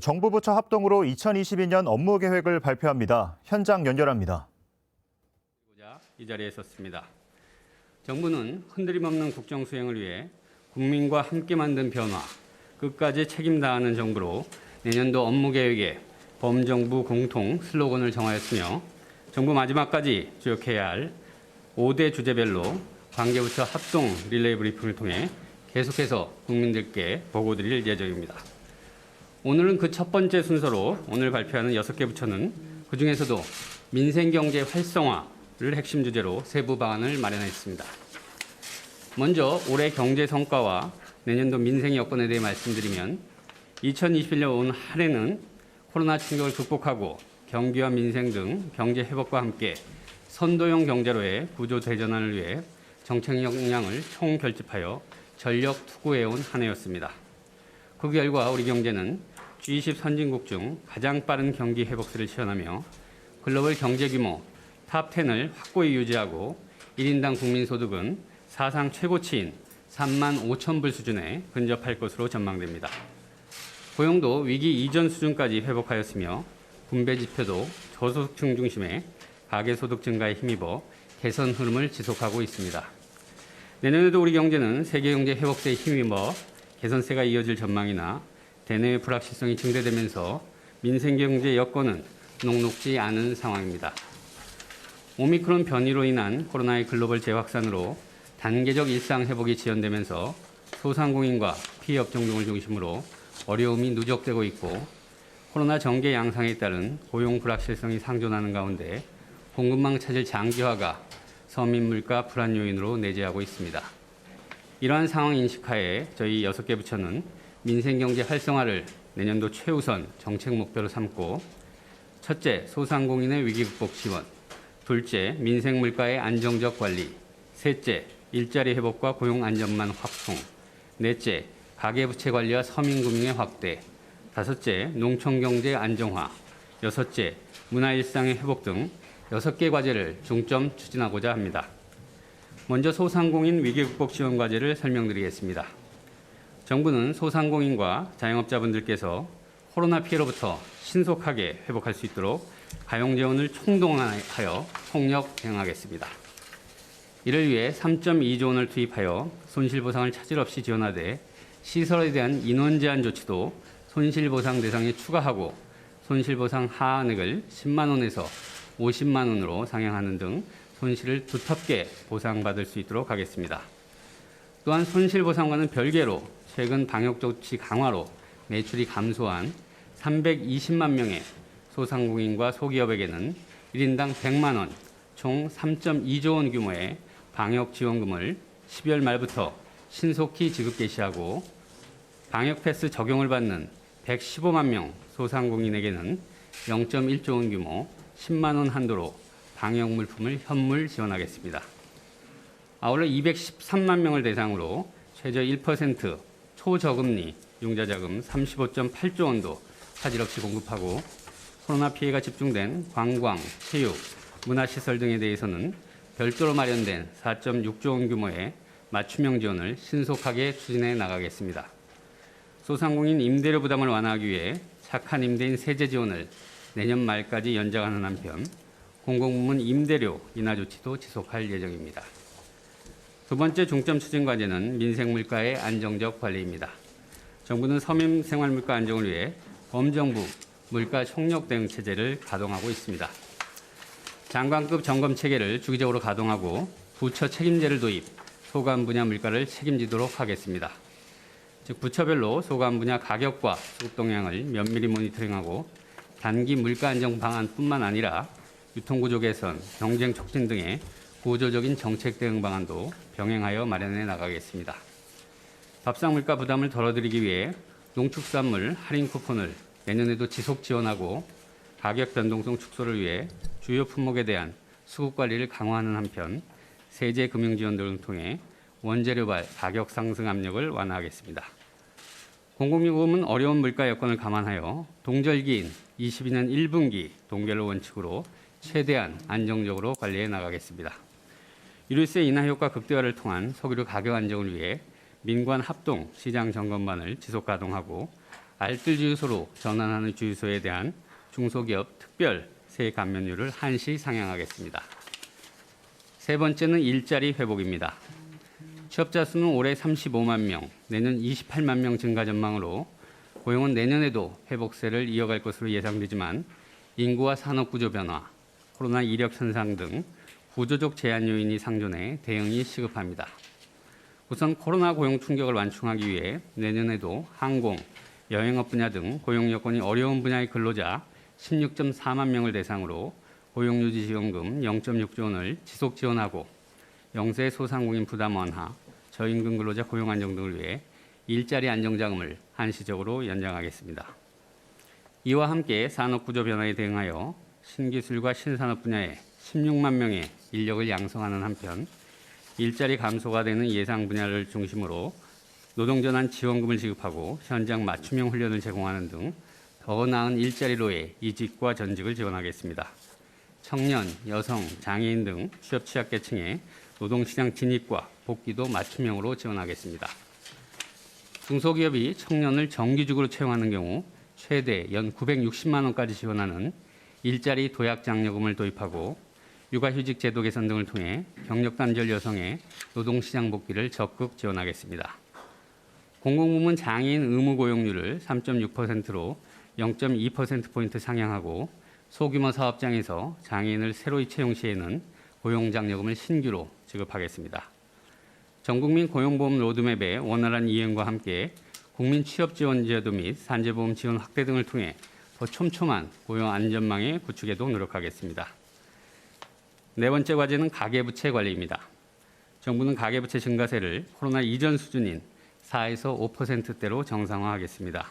정부 부처 합동으로 2022년 업무 계획을 발표합니다. 현장 연결합니다. 이 자리에 섰습니다. 정부는 흔들림 없는 국정 수행을 위해 국민과 함께 만든 변화, 끝까지 책임 다하는 정부로 내년도 업무 계획에 범정부 공통 슬로건을 정하였으며 정부 마지막까지 주역해야 할 5대 주제별로 관계부처 합동 릴레이 브리핑을 통해 계속해서 국민들께 보고드릴 예정입니다. 오늘은 그 첫 번째 순서로 오늘 발표하는 여섯 개 부처는 그 중에서도 민생경제 활성화를 핵심 주제로 세부 방안을 마련했습니다. 먼저 올해 경제 성과와 내년도 민생 여건에 대해 말씀드리면 2021년 온 한 해는 코로나 충격을 극복하고 경기와 민생 등 경제 회복과 함께 선도형 경제로의 구조 대전환을 위해 정책 역량을 총 결집하여 전력 투구해온 한 해였습니다. 그 결과 우리 경제는 G20 선진국 중 가장 빠른 경기 회복세를 시현하며 글로벌 경제 규모 탑10을 확고히 유지하고 1인당 국민소득은 사상 최고치인 3만 5천 불 수준에 근접할 것으로 전망됩니다. 고용도 위기 이전 수준까지 회복하였으며 분배 지표도 저소득층 중심의 가계소득 증가에 힘입어 개선 흐름을 지속하고 있습니다. 내년에도 우리 경제는 세계 경제 회복세에 힘입어 개선세가 이어질 전망이나 대내외 불확실성이 증대되면서 민생 경제 여건은 녹록지 않은 상황입니다. 오미크론 변이로 인한 코로나의 글로벌 재확산으로 단계적 일상 회복이 지연되면서 소상공인과 피해 업종 등을 중심으로 어려움이 누적되고 있고 코로나 전개 양상에 따른 고용 불확실성이 상존하는 가운데 공급망 차질 장기화가 서민 물가 불안 요인으로 내재하고 있습니다. 이러한 상황 인식하에 저희 여섯 개 부처는 민생 경제 활성화를 내년도 최우선 정책 목표로 삼고 첫째, 소상공인의 위기 극복 지원. 둘째, 민생 물가의 안정적 관리. 셋째, 일자리 회복과 고용 안전망 확충. 넷째, 가계부채 관리와 서민금융의 확대. 다섯째, 농촌 경제 안정화. 여섯째, 문화 일상의 회복 등 여섯 개 과제를 중점 추진하고자 합니다. 먼저 소상공인 위기 극복 지원 과제를 설명드리겠습니다. 정부는 소상공인과 자영업자분들께서 코로나 피해로부터 신속하게 회복할 수 있도록 가용 재원을 총동원하여 폭력 대응하겠습니다. 이를 위해 3.2조 원을 투입하여 손실보상을 차질 없이 지원하되 시설에 대한 인원 제한 조치도 손실보상 대상에 추가하고 손실보상 하한액을 10만 원에서 50만 원으로 상향하는 등 손실을 두텁게 보상받을 수 있도록 하겠습니다. 또한 손실보상과는 별개로 최근 방역 조치 강화로 매출이 감소한 320만 명의 소상공인과 소기업에게는 1인당 100만 원, 총 3.2조 원 규모의 방역 지원금을 12월 말부터 신속히 지급 개시하고 방역 패스 적용을 받는 115만 명 소상공인에게는 0.1조 원 규모 10만 원 한도로 방역 물품을 현물 지원하겠습니다. 아울러 213만 명을 대상으로 최저 1% 초저금리 융자자금 35.8조 원도 차질 없이 공급하고 코로나 피해가 집중된 관광, 체육, 문화시설 등에 대해서는 별도로 마련된 4.6조 원 규모의 맞춤형 지원을 신속하게 추진해 나가겠습니다. 소상공인 임대료 부담을 완화하기 위해 착한 임대인 세제 지원을 내년 말까지 연장하는 한편 공공부문 임대료 인하 조치도 지속할 예정입니다. 두 번째 중점 추진 과제는 민생 물가의 안정적 관리입니다. 정부는 서민 생활 물가 안정을 위해 범정부 물가 총력 대응 체제를 가동하고 있습니다. 장관급 점검 체계를 주기적으로 가동하고 부처 책임제를 도입, 소관 분야 물가를 책임지도록 하겠습니다. 즉 부처별로 소관 분야 가격과 수급 동향을 면밀히 모니터링하고 단기 물가 안정 방안뿐만 아니라 유통구조 개선, 경쟁 촉진 등의 구조적인 정책 대응 방안도 병행하여 마련해 나가겠습니다. 밥상 물가 부담을 덜어드리기 위해 농축산물 할인 쿠폰을 내년에도 지속 지원하고 가격 변동성 축소를 위해 주요 품목에 대한 수급 관리를 강화하는 한편 세제 금융 지원 등을 통해 원재료발 가격 상승 압력을 완화하겠습니다. 공공요금은 어려운 물가 여건을 감안하여 동절기인 22년 1분기 동결 원칙으로 최대한 안정적으로 관리해 나가겠습니다. 유류세 인하 효과 극대화를 통한 석유류 가격 안정을 위해 민관 합동 시장 점검반을 지속 가동하고 알뜰 주유소로 전환하는 주유소에 대한 중소기업 특별 세액 감면율을 한시 상향하겠습니다. 세 번째는 일자리 회복입니다. 취업자 수는 올해 35만 명, 내년 28만 명 증가 전망으로 고용은 내년에도 회복세를 이어갈 것으로 예상되지만 인구와 산업 구조 변화, 코로나 이력 현상 등 구조적 제한 요인이 상존해 대응이 시급합니다. 우선 코로나 고용 충격을 완충하기 위해 내년에도 항공, 여행업 분야 등 고용 여건이 어려운 분야의 근로자 16.4만 명을 대상으로 고용유지지원금 0.6조 원을 지속 지원하고 영세 소상공인 부담 완화, 저임금 근로자 고용 안정 등을 위해 일자리 안정자금을 한시적으로 연장하겠습니다. 이와 함께 산업 구조 변화에 대응하여 신기술과 신산업 분야에 16만 명의 인력을 양성하는 한편 일자리 감소가 되는 예상 분야를 중심으로 노동전환 지원금을 지급하고 현장 맞춤형 훈련을 제공하는 등 더 나은 일자리로의 이직과 전직을 지원하겠습니다. 청년, 여성, 장애인 등 취업 취약계층의 노동시장 진입과 복귀도 맞춤형으로 지원하겠습니다. 중소기업이 청년을 정규직으로 채용하는 경우 최대 연 960만 원까지 지원하는 일자리 도약 장려금을 도입하고 육아휴직 제도 개선 등을 통해 경력 단절 여성의 노동시장 복귀를 적극 지원하겠습니다. 공공부문 장애인 의무 고용률을 3.6%로 0.2%포인트 상향하고 소규모 사업장에서 장애인을 새로이 채용 시에는 고용장려금을 신규로 지급하겠습니다. 전국민 고용보험 로드맵의 원활한 이행과 함께 국민 취업 지원 제도 및 산재보험 지원 확대 등을 통해 더 촘촘한 고용 안전망의 구축에도 노력하겠습니다. 네 번째 과제는 가계부채 관리입니다. 정부는 가계부채 증가세를 코로나 이전 수준인 4에서 5%대로 정상화하겠습니다.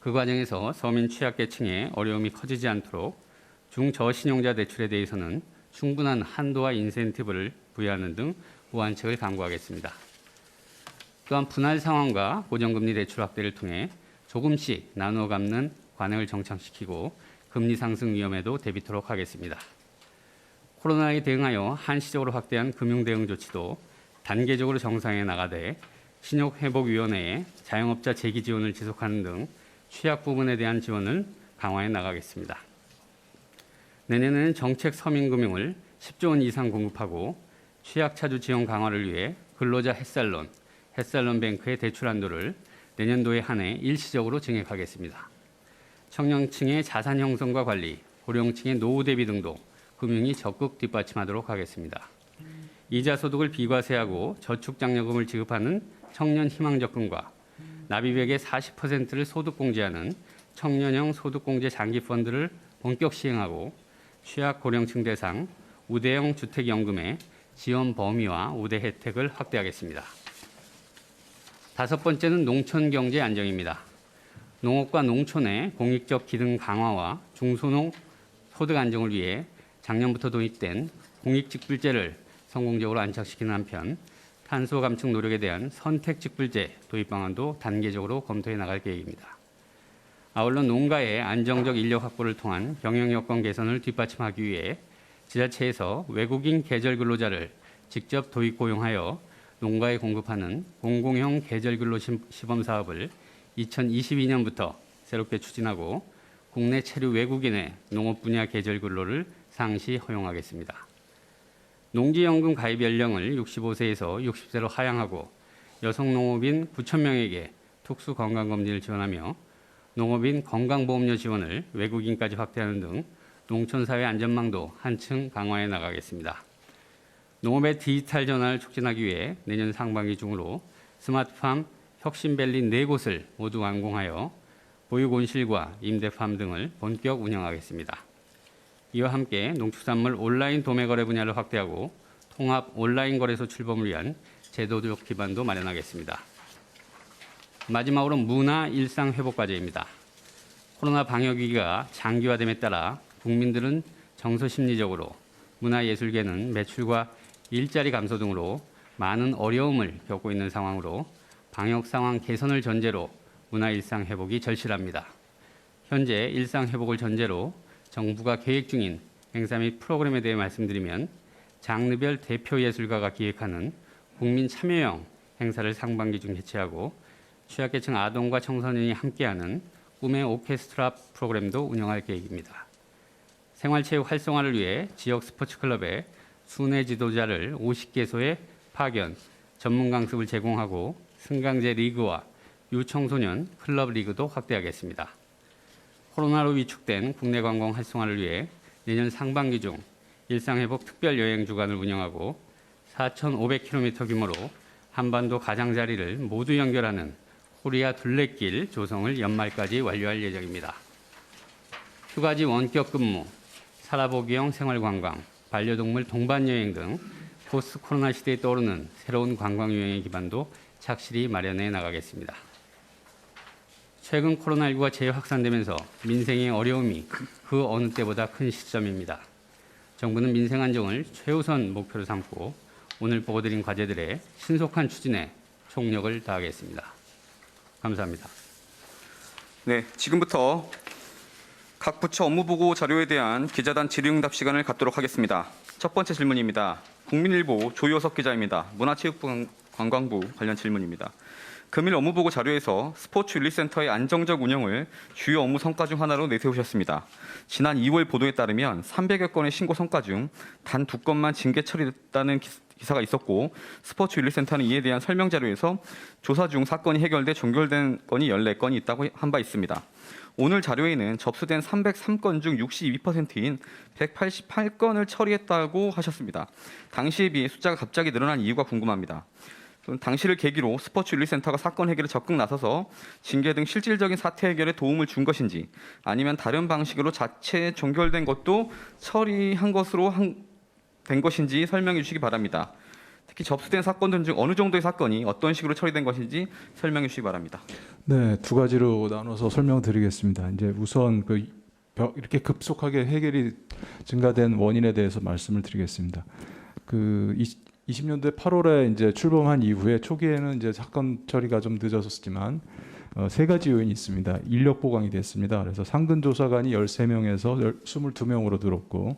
그 과정에서 서민 취약계층의 어려움이 커지지 않도록 중저신용자 대출에 대해서는 충분한 한도와 인센티브를 부여하는 등 보완책을 강구하겠습니다. 또한 분할 상황과 고정금리 대출 확대를 통해 조금씩 나누어 갚는 관행을 정착시키고 금리 상승 위험에도 대비토록 하겠습니다. 코로나에 대응하여 한시적으로 확대한 금융 대응 조치도 단계적으로 정상에 나가되 신용회복위원회에 자영업자 재기 지원을 지속하는 등 취약 부분에 대한 지원을 강화해 나가겠습니다. 내년에는 정책 서민금융을 10조 원 이상 공급하고 취약차주 지원 강화를 위해 근로자 햇살론, 햇살론 뱅크의 대출 한도를 내년도에 한해 일시적으로 증액하겠습니다. 청년층의 자산 형성과 관리, 고령층의 노후 대비 등도 금융이 적극 뒷받침하도록 하겠습니다. 이자 소득을 비과세하고 저축 장려금을 지급하는 청년 희망 적금과 납입액의 40%를 소득 공제하는 청년형 소득 공제 장기 펀드를 본격 시행하고 취약 고령층 대상 우대형 주택 연금의 지원 범위와 우대 혜택을 확대하겠습니다. 다섯 번째는 농촌 경제 안정입니다. 농업과 농촌의 공익적 기능 강화와 중소농 소득 안정을 위해 작년부터 도입된 공익직불제를 성공적으로 안착시키는 한편 탄소 감축 노력에 대한 선택직불제 도입 방안도 단계적으로 검토해 나갈 계획입니다. 아울러 농가의 안정적 인력 확보를 통한 경영 여건 개선을 뒷받침하기 위해 지자체에서 외국인 계절 근로자를 직접 도입 고용하여 농가에 공급하는 공공형 계절 근로 시범 사업을 2022년부터 새롭게 추진하고 국내 체류 외국인의 농업 분야 계절 근로를 상시 허용하겠습니다. 농지연금 가입 연령을 65세에서 60세로 하향하고 여성 농업인 9천 명에게 특수 건강검진을 지원하며 농업인 건강보험료 지원을 외국인까지 확대하는 등 농촌사회 안전망도 한층 강화해 나가겠습니다. 농업의 디지털 전환을 촉진하기 위해 내년 상반기 중으로 스마트팜 혁신밸리 네 곳을 모두 완공하여 보육온실과 임대팜 등을 본격 운영하겠습니다. 이와 함께 농축산물 온라인 도매 거래 분야를 확대하고 통합 온라인 거래소 출범을 위한 제도적 기반도 마련하겠습니다. 마지막으로 문화 일상 회복 과제입니다. 코로나 방역 위기가 장기화됨에 따라 국민들은 정서 심리적으로 문화예술계는 매출과 일자리 감소 등으로 많은 어려움을 겪고 있는 상황으로 방역 상황 개선을 전제로 문화 일상 회복이 절실합니다. 현재 일상 회복을 전제로 정부가 계획 중인 행사 및 프로그램에 대해 말씀드리면 장르별 대표 예술가가 기획하는 국민 참여형 행사를 상반기 중 개최하고 취약계층 아동과 청소년이 함께하는 꿈의 오케스트라 프로그램도 운영할 계획입니다. 생활체육 활성화를 위해 지역 스포츠 클럽에 순회 지도자를 50개소에 파견, 전문 강습을 제공하고 승강제 리그와 유청소년 클럽 리그도 확대하겠습니다. 코로나로 위축된 국내 관광 활성화를 위해 내년 상반기 중 일상회복 특별 여행 주간을 운영하고 4,500km 규모로 한반도 가장자리를 모두 연결하는 코리아 둘레길 조성을 연말까지 완료할 예정입니다. 휴가지 원격 근무, 살아보기형 생활관광, 반려동물 동반 여행 등 포스트 코로나 시대에 떠오르는 새로운 관광 유행의 기반도 착실히 마련해 나가겠습니다. 최근 코로나19가 재확산되면서 민생의 어려움이 그 어느 때보다 큰 시점입니다. 정부는 민생 안정을 최우선 목표로 삼고 오늘 보고드린 과제들의 신속한 추진에 총력을 다하겠습니다. 감사합니다. 네, 지금부터 각 부처 업무 보고 자료에 대한 기자단 질의응답 시간을 갖도록 하겠습니다. 첫 번째 질문입니다. 국민일보 조효석 기자입니다. 문화체육관광부 관련 질문입니다. 금일 업무 보고 자료에서 스포츠 윤리센터의 안정적 운영을 주요 업무 성과 중 하나로 내세우셨습니다. 지난 2월 보도에 따르면 300여 건의 신고 성과 중 단 두 건만 징계 처리됐다는 기- 기사가 있었고 스포츠 윤리센터는 이에 대한 설명 자료에서 조사 중 사건이 해결돼 종결된 건이 14건이 있다고 한 바 있습니다. 오늘 자료에는 접수된 303건 중 62%인 188건을 처리했다고 하셨습니다. 당시에 비해 숫자가 갑자기 늘어난 이유가 궁금합니다. 당시를 계기로 스포츠 윤리센터가 사건 해결에 적극 나서서 징계 등 실질적인 사태 해결에 도움을 준 것인지 아니면 다른 방식으로 자체 종결된 것도 처리한 것으로 한- 된 것인지 설명해 주시기 바랍니다. 특히 접수된 사건들 중 어느 정도의 사건이 어떤 식으로 처리된 것인지 설명해 주시기 바랍니다. 네, 두 가지로 나눠서 설명드리겠습니다. 이제 우선 그 벼- 이렇게 급속하게 해결이 증가된 원인에 대해서 말씀을 드리겠습니다. 그 20년대 8월에 이제 출범한 이후에 초기에는 이제 사건 처리가 좀 늦어졌지만 어, 세 가지 요인이 있습니다. 인력 보강이 됐습니다. 그래서 상근 조사관이 13명에서 22명으로 늘었고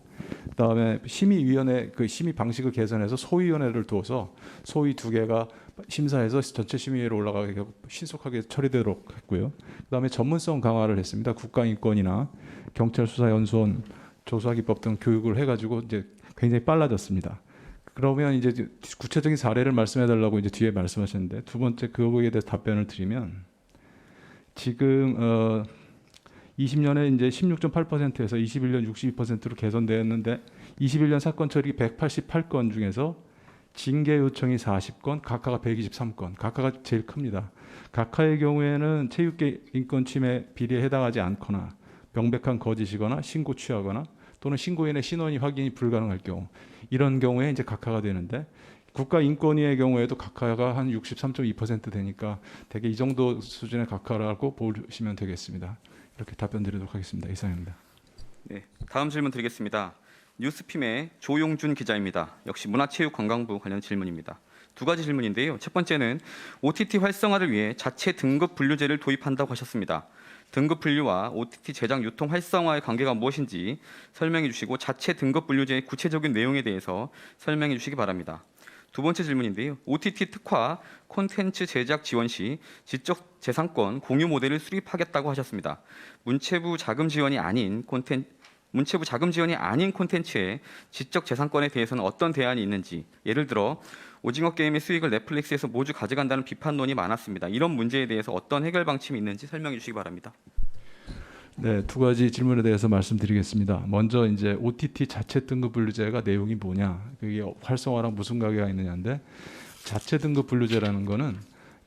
그다음에 심의위원회 그 심의 방식을 개선해서 소위원회를 두어서 소위 두 개가 심사해서 전체 심의회로 올라가게 신속하게 처리되도록 했고요. 그다음에 전문성 강화를 했습니다. 국가인권이나 경찰 수사 연수원 조사기법 등 교육을 해가지고 이제 굉장히 빨라졌습니다. 그러면 이제 구체적인 사례를 말씀해 달라고 이제 뒤에 말씀하셨는데 두 번째 그거에 대해서 답변을 드리면 지금 어 20년에 이제 16.8%에서 21년 62%로 개선되었는데 21년 사건 처리 188건 중에서 징계 요청이 40건, 각하가 123건, 각하가 제일 큽니다. 각하의 경우에는 체육계 인권 침해 비리에 해당하지 않거나 명백한 거짓이거나 신고 취하거나 또는 신고인의 신원이 확인이 불가능할 경우 이런 경우에 이제 각하가 되는데 국가인권위의 경우에도 각하가 한 63.2% 되니까 대개 이 정도 수준의 각하라고 보시면 되겠습니다. 이렇게 답변 드리도록 하겠습니다. 이상입니다. 네, 다음 질문 드리겠습니다. 뉴스핌의 조용준 기자입니다. 역시 문화체육관광부 관련 질문입니다. 두 가지 질문인데요. 첫 번째는 OTT 활성화를 위해 자체 등급 분류제를 도입한다고 하셨습니다. 등급 분류와 OTT 제작 유통 활성화의 관계가 무엇인지 설명해 주시고 자체 등급 분류제의 구체적인 내용에 대해서 설명해 주시기 바랍니다. 두 번째 질문인데요. OTT 특화 콘텐츠 제작 지원 시 지적 재산권 공유 모델을 수립하겠다고 하셨습니다. 문체부 자금 지원이 아닌 콘텐 문체부 자금 지원이 아닌 콘텐츠의 지적 재산권에 대해서는 어떤 대안이 있는지 예를 들어 오징어 게임의 수익을 넷플릭스에서 모두 가져간다는 비판론이 많았습니다. 이런 문제에 대해서 어떤 해결 방침이 있는지 설명해 주시기 바랍니다. 네, 두 가지 질문에 대해서 말씀드리겠습니다. 먼저 이제 OTT 자체 등급 분류제가 내용이 뭐냐, 그게 활성화랑 무슨 관계가 있느냐인데 자체 등급 분류제라는 거는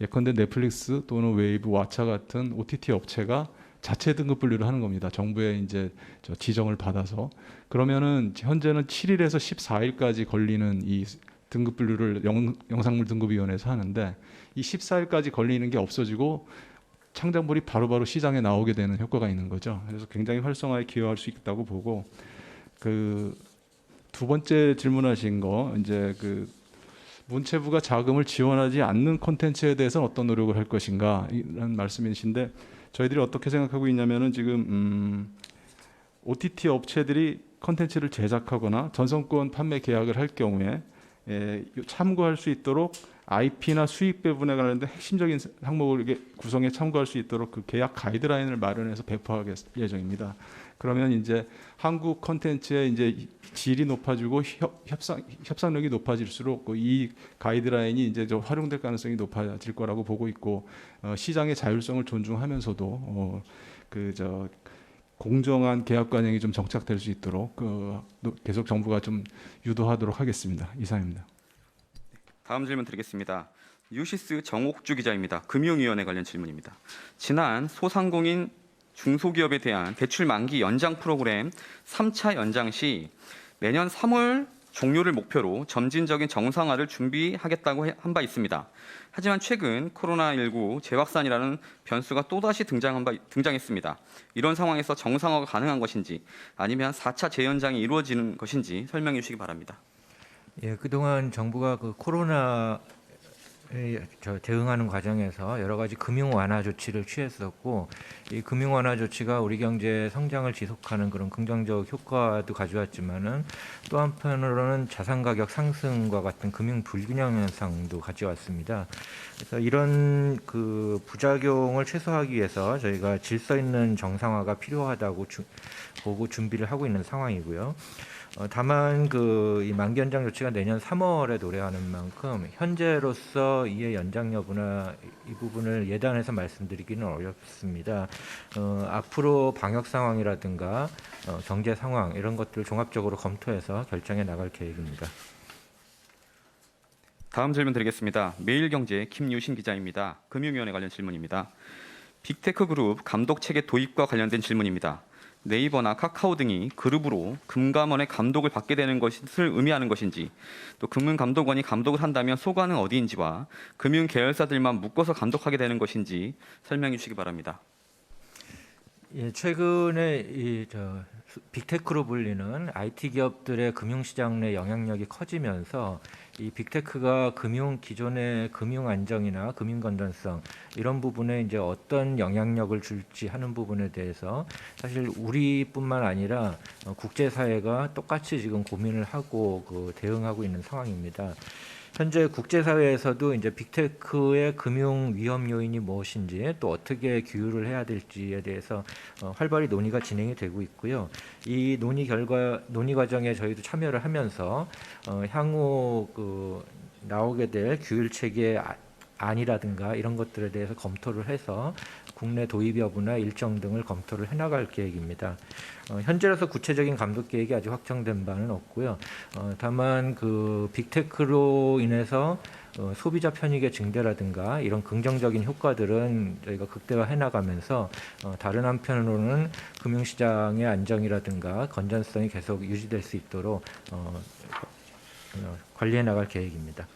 예컨대 넷플릭스 또는 웨이브, 왓챠 같은 OTT 업체가 자체 등급 분류를 하는 겁니다. 정부의 이제 저 지정을 받아서 그러면은 현재는 7일에서 14일까지 걸리는 이 등급 분류를 영, 영상물 등급위원회에서 하는데 이 14일까지 걸리는 게 없어지고 창작물이 바로바로 시장에 나오게 되는 효과가 있는 거죠. 그래서 굉장히 활성화에 기여할 수 있다고 보고 그 두 번째 질문하신 거 이제 그 문체부가 자금을 지원하지 않는 콘텐츠에 대해서는 어떤 노력을 할 것인가 이런 말씀이신데 저희들이 어떻게 생각하고 있냐면은 지금 음, OTT 업체들이 콘텐츠를 제작하거나 전성권 판매 계약을 할 경우에 에, 참고할 수 있도록 IP나 수익 배분에 관련된 핵심적인 항목을 구성에 참고할 수 있도록 그 계약 가이드라인을 마련해서 배포할 예정입니다. 그러면 이제 한국 컨텐츠의 이제 질이 높아지고 협, 협상 협상력이 높아질수록 그이 가이드라인이 이제 좀 활용될 가능성이 높아질 거라고 보고 있고 어, 시장의 자율성을 존중하면서도 어, 그저 공정한 계약 관행이 좀 정착될 수 있도록 그 노- 계속 정부가 좀 유도하도록 하겠습니다. 이상입니다. 다음 질문 드리겠습니다. 유시스 정옥주 기자입니다. 금융위원회 관련 질문입니다. 지난 소상공인 중소기업에 대한 대출 만기 연장 프로그램 3차 연장 시 내년 3월 종료를 목표로 점진적인 정상화를 준비하겠다고 한 바 있습니다. 하지만 최근 코로나19 재확산이라는 변수가 또다시 등장한 바, 등장했습니다. 이런 상황에서 정상화가 가능한 것인지 아니면 4차 재연장이 이루어지는 것인지 설명해 주시기 바랍니다. 예, 그동안 정부가 그 코로나 대응하는 과정에서 여러 가지 금융 완화 조치를 취했었고 이 금융 완화 조치가 우리 경제 성장을 지속하는 그런 긍정적 효과도 가져왔지만은 또 한편으로는 자산 가격 상승과 같은 금융 불균형 현상도 가져왔습니다. 그래서 이런 그 부작용을 최소화하기 위해서 저희가 질서 있는 정상화가 필요하다고 주, 보고 준비를 하고 있는 상황이고요. 어, 다만 그이 만기 연장 조치가 내년 3월에 도래하는 만큼 현재로서 이의 연장 여부나 이 부분을 예단해서 말씀드리기는 어렵습니다. 어, 앞으로 방역 상황이라든가 어, 경제 상황 이런 것들을 종합적으로 검토해서 결정해 나갈 계획입니다. 다음 질문 드리겠습니다. 매일경제 김유신 기자입니다. 금융위원회 관련 질문입니다. 빅테크 그룹 감독 체계 도입과 관련된 질문입니다. 네이버나 카카오 등이 그룹으로 금감원의 감독을 받게 되는 것을 의미하는 것인지, 또 금융감독원이 감독을 한다면 소관은 어디인지와 금융 계열사들만 묶어서 감독하게 되는 것인지 설명해 주시기 바랍니다. 예, 최근에 이 저 빅테크로 불리는 IT 기업들의 금융시장 내 영향력이 커지면서 이 빅테크가 금융 기존의 금융 안정이나 금융 건전성 이런 부분에 이제 어떤 영향력을 줄지 하는 부분에 대해서 사실 우리뿐만 아니라 어, 국제 사회가 똑같이 지금 고민을 하고 그 대응하고 있는 상황입니다. 현재 국제사회에서도 이제 빅테크의 금융 위험 요인이 무엇인지 또 어떻게 규율을 해야 될지에 대해서 어, 활발히 논의가 진행이 되고 있고요. 이 논의 결과 논의 과정에 저희도 참여를 하면서 어, 향후 그 나오게 될 규율 체계 아- 안이라든가 이런 것들에 대해서 검토를 해서 국내 도입 여부나 일정 등을 검토를 해나갈 계획입니다. 어, 현재로서 구체적인 감독 계획이 아직 확정된 바는 없고요. 어, 다만 그 빅테크로 인해서 어, 소비자 편익의 증대라든가 이런 긍정적인 효과들은 저희가 극대화해 나가면서 어, 다른 한편으로는 금융시장의 안정이라든가 건전성이 계속 유지될 수 있도록 어, 어, 관리해 나갈 계획입니다.